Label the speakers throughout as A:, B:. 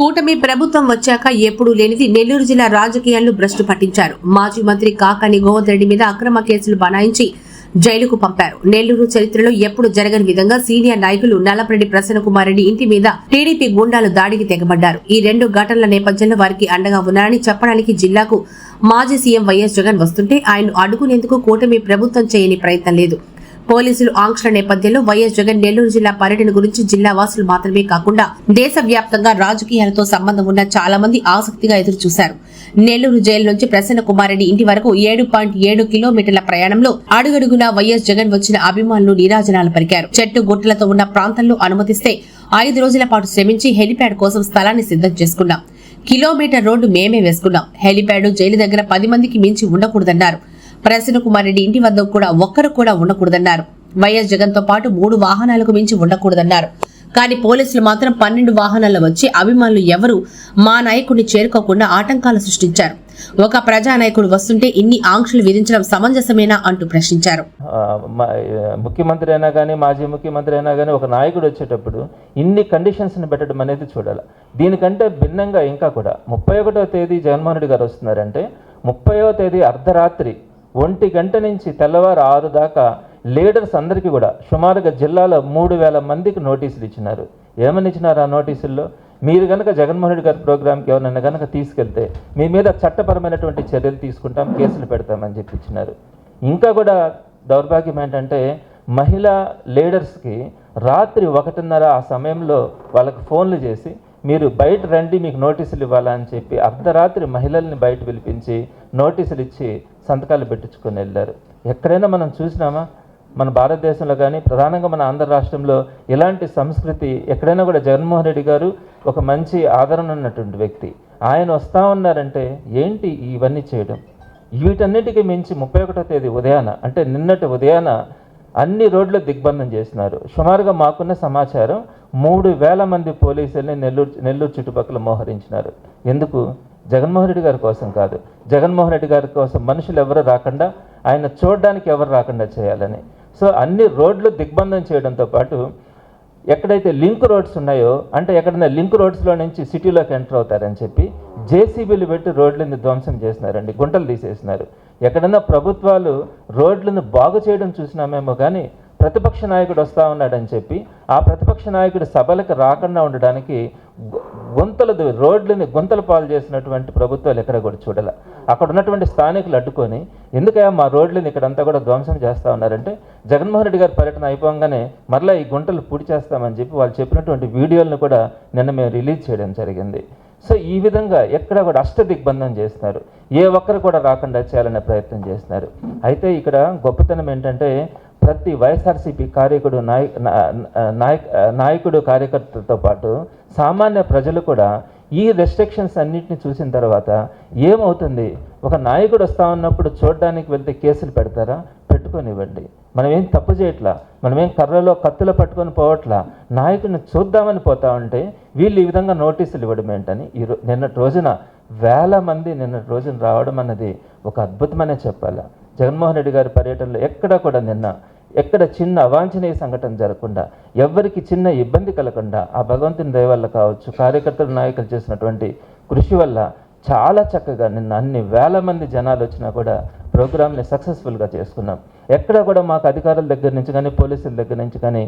A: కూటమి ప్రభుత్వం వచ్చాక ఎప్పుడూ లేనిది నెల్లూరు జిల్లా రాజకీయాల్లో భ్రష్టు పట్టించారు. మాజీ మంత్రి కాకాని గోవర్ధన్ రెడ్డి మీద అక్రమ కేసులు బనాయించి జైలుకు పంపారు. నెల్లూరు చరిత్రలో ఎప్పుడు జరగని విధంగా సీనియర్ నాయకులు నల్లపరెడ్డి ప్రసన్న కుమార్ రెడ్డి ఇంటి మీద టీడీపీ గుండాలు దాడికి తెగబడ్డారు. ఈ రెండు ఘటనల నేపథ్యంలో వారికి అండగా ఉన్నారని చెప్పడానికి జిల్లాకు మాజీ సీఎం వైఎస్ జగన్ వస్తుంటే ఆయన్ను అడ్డుకునేందుకు కూటమి ప్రభుత్వం చేయని ప్రయత్నం లేదు. పోలీసులు ఆంక్షల నేపథ్యంలో వైఎస్ జగన్ నెల్లూరు జిల్లా పర్యటన గురించి జిల్లా వాసులు మాత్రమే కాకుండా దేశవ్యాప్తంగా రాజకీయాలతో సంబంధం ఉన్న చాలా మంది ఆసక్తిగా ఎదురు చూశారు నెల్లూరు జైలు నుంచి ప్రసన్న కుమారెడ్డి ఇంటి వరకు ఏడు పాయింట్ ఏడు కిలోమీటర్ల ప్రయాణంలో అడుగడుగునా వైఎస్ జగన్ వచ్చిన అభిమానులు నీరాజనాలు పలికారు. చెట్టు గుట్టలతో ఉన్న ప్రాంతంలో అనుమతిస్తే ఐదు రోజుల పాటు శ్రమించి హెలిప్యాడ్ కోసం స్థలాన్ని సిద్ధం చేసుకున్నాం. కిలోమీటర్ రోడ్డు మేమే వేసుకున్నాం. హెలిప్యాడ్ జైలు దగ్గర పది మందికి మించి ఉండకూడదన్నారు. ప్రసన్న కుమార్ రెడ్డి ఇంటి వద్ద కూడా ఒక్కరు కూడా ఉండకూడదన్నారు. వైఎస్ జగన్తో పాటు మూడు వాహనాలకు మించి ఉండకూడదన్నారు. కానీ పోలీసులు మాత్రం పన్నెండు వాహనాల్లో వచ్చి అభిమానులు ఎవరు మా నాయకుడిని చేరుకోకుండా ఆటంకాలు సృష్టించారు. ఒక ప్రజానాయకుడు వస్తుంటే ఇన్ని ఆంక్షలు విధించడం సమంజసమేనా అంటూ ప్రశ్నించారు.
B: ముఖ్యమంత్రి అయినా కానీ మాజీ ముఖ్యమంత్రి అయినా కానీ ఒక నాయకుడు వచ్చేటప్పుడు ఇన్ని కండిషన్స్ని పెట్టడం అనేది చూడాలి. దీనికంటే భిన్నంగా ఇంకా కూడా ముప్పై ఒకటో తేదీ జగన్మోహన్ రెడ్డి గారు వస్తున్నారంటే ముప్పైవ తేదీ అర్ధరాత్రి ఒంటి గంట నుంచి తెల్లవారు ఆరు దాకా లీడర్స్ అందరికీ కూడా సుమారుగా జిల్లాలో మూడు వేల మందికి నోటీసులు ఇచ్చినారు. ఏమని ఇచ్చినారు ఆ నోటీసుల్లో? మీరు కనుక జగన్మోహన్ రెడ్డి గారి ప్రోగ్రామ్కి ఎవరైనా కనుక తీసుకెళ్తే మీ మీద చట్టపరమైనటువంటి చర్యలు తీసుకుంటాం కేసులు పెడతామని చెప్పి ఇచ్చినారు. ఇంకా కూడా దౌర్భాగ్యం ఏంటంటే మహిళా లీడర్స్కి రాత్రి ఒకటిన్నర ఆ సమయంలో వాళ్ళకి ఫోన్లు చేసి మీరు బయట రండి మీకు నోటీసులు ఇవ్వాలని చెప్పి అర్ధరాత్రి మహిళల్ని బయట పిలిపించి నోటీసులు ఇచ్చి సంతకాలు పెట్టించుకొని వెళ్ళారు. ఎక్కడైనా మనం చూసినామా? మన భారతదేశంలో కానీ ప్రధానంగా మన ఆంధ్ర రాష్ట్రంలో ఇలాంటి సంస్కృతి ఎక్కడైనా కూడా జగన్మోహన్ రెడ్డి గారు ఒక మంచి ఆదరణ ఉన్నటువంటి వ్యక్తి. ఆయన వస్తా ఉన్నారంటే ఏంటి ఇవన్నీ చేయడం? వీటన్నిటికీ మించి ముప్పై ఒకటో తేదీ ఉదయాన అంటే నిన్నటి ఉదయాన అన్ని రోడ్లు దిగ్బంధం చేసినారు. సుమారుగా మాకున్న సమాచారం మూడు వేల మంది పోలీసుల్ని నెల్లూరు నెల్లూరు చుట్టుపక్కల మోహరించినారు. ఎందుకు? జగన్మోహన్ రెడ్డి గారి కోసం కాదు. జగన్మోహన్ రెడ్డి గారి కోసం మనుషులు ఎవరు రాకుండా ఆయన చూడడానికి ఎవరు రాకుండా చేయాలని. సో అన్ని రోడ్లు దిగ్బంధం చేయడంతో పాటు ఎక్కడైతే లింక్ రోడ్స్ ఉన్నాయో అంటే ఎక్కడైనా లింక్ రోడ్స్లో నుంచి సిటీలోకి ఎంటర్ అవుతారని చెప్పి జేసీబీలు పెట్టి రోడ్లను ధ్వంసం చేసినారండి గుంటలు తీసేసినారు. ఎక్కడైనా ప్రభుత్వాలు రోడ్లను బాగు చేయడం చూసినామేమో కానీ ప్రతిపక్ష నాయకుడు వస్తూ ఉన్నాడని చెప్పి ఆ ప్రతిపక్ష నాయకుడు సభలకు రాకుండా ఉండడానికి గుంతలు రోడ్లని గుంతలు పాలు చేసినటువంటి ప్రభుత్వాలు ఎక్కడ కూడా చూడాల. అక్కడ ఉన్నటువంటి స్థానికులు అడ్డుకొని ఎందుకయ్యా మా రోడ్లను ఇక్కడంతా కూడా ధ్వంసం చేస్తూ ఉన్నారంటే జగన్మోహన్ రెడ్డి గారి పర్యటన అయిపోగానే మరలా ఈ గుంటలు పూడి చేస్తామని చెప్పి వాళ్ళు చెప్పినటువంటి వీడియోలను కూడా నిన్న మేము రిలీజ్ చేయడం జరిగింది. సో ఈ విధంగా ఎక్కడ కూడా అష్ట దిగ్బంధం చేస్తున్నారు. ఏ ఒక్కరు కూడా రాకుండా చేయాలనే ప్రయత్నం చేస్తున్నారు. అయితే ఇక్కడ గొప్పతనం ఏంటంటే ప్రతి వైఎస్ఆర్సీపీ కార్యకుడు నాయ నా- నాయకుడు కార్యకర్తలతో పాటు సామాన్య ప్రజలు కూడా ఈ రెస్ట్రిక్షన్స్ అన్నింటిని చూసిన తర్వాత ఏమవుతుంది? ఒక నాయకుడు వస్తా ఉన్నప్పుడు చూడడానికి వెళ్తే కేసులు పెడతారా? పెట్టుకొనివ్వండి. మనం ఏం తప్పు చేయట్లా? మనమేం కర్రలో కత్తులు పట్టుకొని పోవట్లా? నాయకుడిని చూద్దామని పోతా ఉంటే వీళ్ళు ఈ విధంగా నోటీసులు ఇవ్వడం ఏంటని ఈ నిన్నటి రోజున వేల మంది నిన్నటి రోజున రావడం అన్నది ఒక అద్భుతమనే చెప్పాలా? జగన్మోహన్ రెడ్డి గారి పర్యటనలో ఎక్కడ కూడా నిన్న ఎక్కడ చిన్న అవాంఛనీయ సంఘటన జరగకుండా ఎవరికి చిన్న ఇబ్బంది కలగకుండా ఆ భగవంతుని దయ వల్ల కావచ్చు కార్యకర్తలు నాయకులు చేసినటువంటి కృషి వల్ల చాలా చక్కగా నిన్న అన్ని వేల మంది జనాలు వచ్చినా కూడా ప్రోగ్రామ్ని సక్సెస్ఫుల్గా చేసుకున్నాం. ఎక్కడ కూడా మాకు అధికారుల దగ్గర నుంచి కానీ పోలీసుల దగ్గర నుంచి కానీ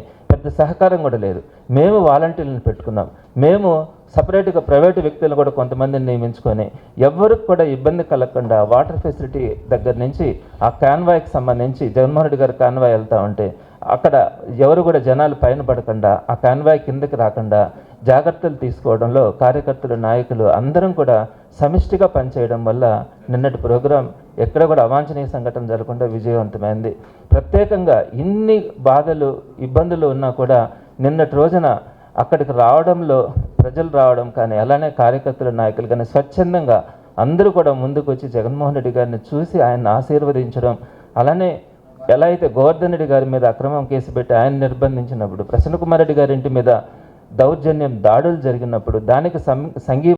B: సహకారం కూడా లేదు. మేము వాలంటీర్లను పెట్టుకున్నాం. మేము సపరేట్గా ప్రైవేటు వ్యక్తులను కూడా కొంతమందిని నియమించుకొని ఎవరికి కూడా ఇబ్బంది కలగకుండా వాటర్ ఫెసిలిటీ దగ్గర నుంచి ఆ కాన్వాయ్కి సంబంధించి జగన్మోహన్ రెడ్డి గారి కాన్వాయ్ వెళ్తూ ఉంటే అక్కడ ఎవరు కూడా జనాలు పైన పడకుండా ఆ కాన్వాయ్ కిందకి రాకుండా జాగ్రత్తలు తీసుకోవడంలో కార్యకర్తలు నాయకులు అందరం కూడా సమిష్టిగా పనిచేయడం వల్ల నిన్నటి ప్రోగ్రాం ఎక్కడ కూడా అవాంఛనీయ సంఘటన జరగకుండా విజయవంతమైంది. ప్రత్యేకంగా ఇన్ని బాధలు ఇబ్బందులు ఉన్నా కూడా నిన్నటి రోజున అక్కడికి రావడంలో ప్రజలు రావడం కానీ అలానే కార్యకర్తల నాయకులు కానీ స్వచ్ఛందంగా అందరూ కూడా ముందుకు వచ్చి జగన్మోహన్ రెడ్డి గారిని చూసి ఆయన్ని ఆశీర్వదించడం అలానే ఎలా అయితే గోవర్ధన్ రెడ్డి గారి మీద అక్రమం కేసు పెట్టి ఆయన నిర్బంధించినప్పుడు ప్రసన్న కుమార్ రెడ్డి గారి ఇంటి మీద దౌర్జన్యం దాడులు జరిగినప్పుడు దానికి సం సంఘీ